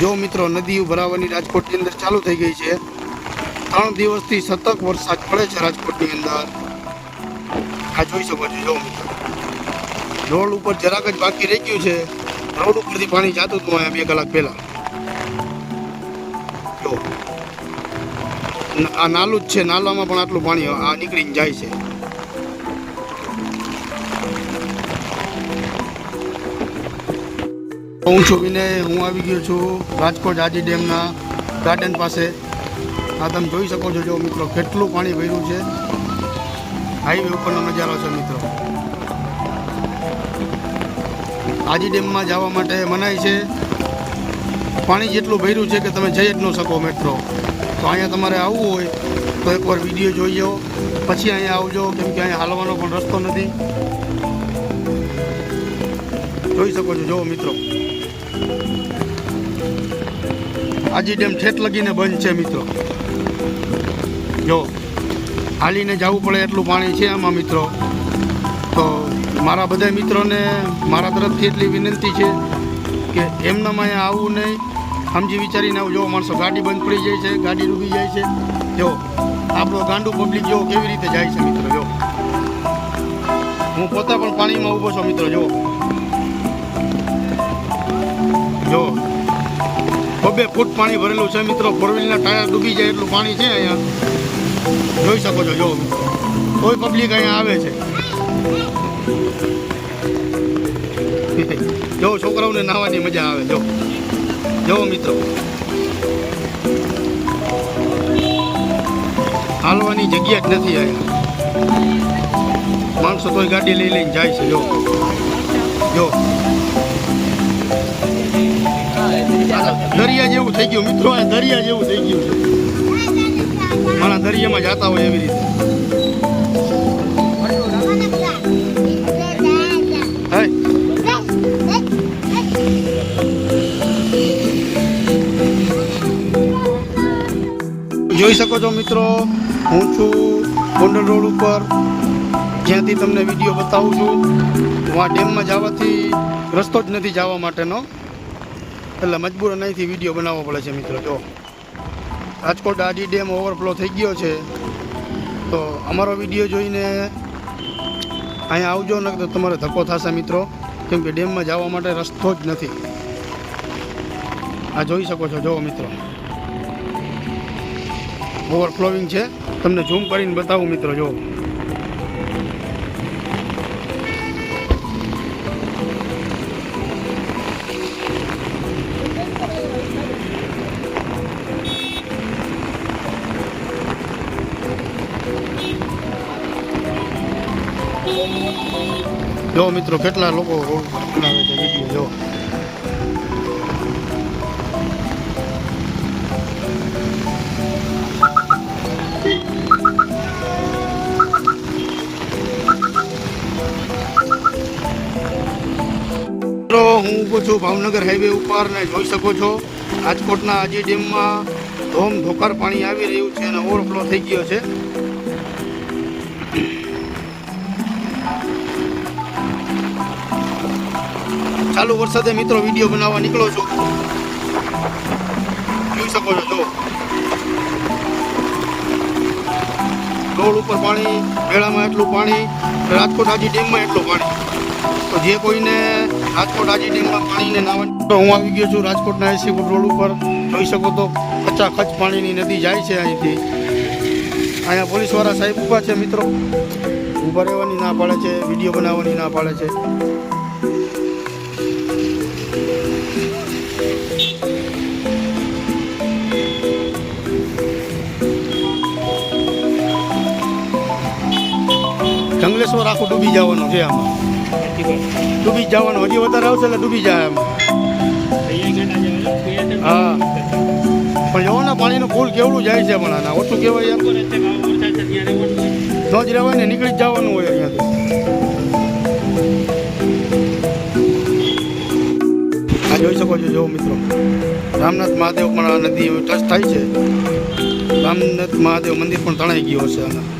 જો મિત્રો નદી ભરાવાની રાજકોટની અંદર ચાલુ થઈ ગઈ છે, ત્રણ દિવસથી સતત વરસાદ પડે છે રાજકોટની અંદર. આ જોઈ શકો છો, જો મિત્રો. રોડ ઉપર જરાક જ બાકી રહી ગયું છે. રોડ ઉપરથી પાણી જતું હતું અહીંયા બે કલાક પહેલા. જો. આ નાલું જ છે, નાલામાં પણ આટલું પાણી આ નીકળીને જાય છે. હું છું વિનય, હું આવી ગયો છું રાજકોટ આજી ડેમના ગાર્ડન પાસે. આ તમે જોઈ શકો છો, જો મિત્રો, કેટલું પાણી ભર્યું છે. હાઈવે ઉપરનો નજારો છે, મિત્રો. આજી ડેમમાં જવા માટે મનાય છે. પાણી જેટલું ભર્યું છે કે તમે જઈ જ ન શકો મેટ્રો તો અહીંયા તમારે આવવું હોય, તો એકવાર વીડિયો જોઈ જાઓ પછી અહીંયા આવજો, કેમ કે અહીંયા હાલવાનો પણ રસ્તો નથી. જોઈ શકો છો. જોવો મિત્રો. આજી ડેમ ઠેઠ લગીને બંધ છે મિત્રો. જો, હાલીને જવું પડે એટલું પાણી છે આમાં મિત્રો. તો મારા બધા મિત્રોને મારા તરફથી એટલી વિનંતી છે કે એમનામાં અહીંયા આવવું નહીં. સમજી વિચારીને આવું જો માણસો ગાડી બંધ પડી જાય છે, ગાડી ડૂબી જાય છે. જો, આપણો ગાંડું પબ્લિક જો કેવી રીતે જાય છે મિત્રો, જો. હું પોતે પણ પાણીમાં ઊભો છું મિત્રો, જો. જો, બબે ફૂટ પાણી ભરેલું છે મિત્રો ફોર વ્હીલના ટાયર ડૂબી જાય એટલું પાણી છે અહીંયા. જોઈ શકો છો, જો. કોઈ પબ્લિક અહીંયા આવે છે. જો, છોકરાઓને નાહવાની મજા આવે, જો. જો, મિત્રો. હાલવાની જગ્યા જ નથી અહીંયા. માણસો તોય ગાડી લઈ લઈને જાય છે, જો. જો. દરિયા જેવું થઈ ગયું મિત્રો દરિયા જેવું થઈ ગયું છે. મારા દરિયામાં જતા હોય એવી રીતે. જોઈ શકો છો મિત્રો, હું છું ગોંડલ રોડ ઉપર. જ્યાંથી તમને વીડિયો બતાવું છું. હું આ ડેમમાં જવાથી રસ્તો જ નથી જવા માટેનો. એટલે મજબૂર અહીંથી વીડિયો બનાવવો પડે છે મિત્રો, જો. રાજકોટ આજી ડેમ ઓવરફ્લો થઈ ગયો છે, તો અમારો વીડિયો જોઈને અહીંયા આવજો ને તો તમારે ધક્કો થશે મિત્રો, કેમ કે ડેમમાં જવા માટે રસ્તો જ નથી. આ જોઈ શકો છો જુઓ મિત્રો. ઓવરફ્લોવિંગ છે. તમને ઝૂમ કરીને બતાવું મિત્રો, જો. જો મિત્રો, કેટલા લોકો રોડ બનાવે છે વીડિયો, જો. મિત્રો, હું ઊભો છું ભાવનગર હાઈવે ઉપર ને જોઈ શકો છો, રાજકોટના આજી ડેમમાં ધોમ ધોકાર પાણી આવી રહ્યું છે અને ઓવરફ્લો થઈ ગયો છે. ચાલુ વરસાદે મિત્રો વીડિયો બનાવવા નીકળો છું. જોઈ શકો છો, જો. રોડ ઉપર પાણી વેળામાં એટલું પાણી, રાજકોટ આજી ડેમમાં એટલું પાણી. તો જે કોઈને રાજકોટ આજી ડેમમાં પાણીને નાવા તો હું આવી ગયો છું રાજકોટના એસી રોડ ઉપર. જોઈ શકો તો ખચાખચ પાણીની નદી જાય છે અહીંથી. અહીંયા પોલીસવાળા સાહેબ ઊભા છે મિત્રો. ઊભા રહેવાની ના પાડે છે, વીડિયો બનાવવાની ના પાડે છે. જંગલેશ્વર આખું ડૂબી જવાનું છે આમાં. ડૂબી જવાનું, હજી વધારે આવશે એટલે ડૂબી જાય આમાં હા. પણ જોવો ને પાણીનું ફૂલ કેવડું જાય છે પણ આના, ઓછું કહેવાય ન જ રહેવાય ને નીકળી જ જવાનું હોય અહીંયાથી. આ જોઈ શકો છો જો મિત્રો. રામનાથ મહાદેવ પણ આ નદી ટચ થાય છે. રામનાથ મહાદેવ મંદિર પણ તણાઈ ગયું હશે આના.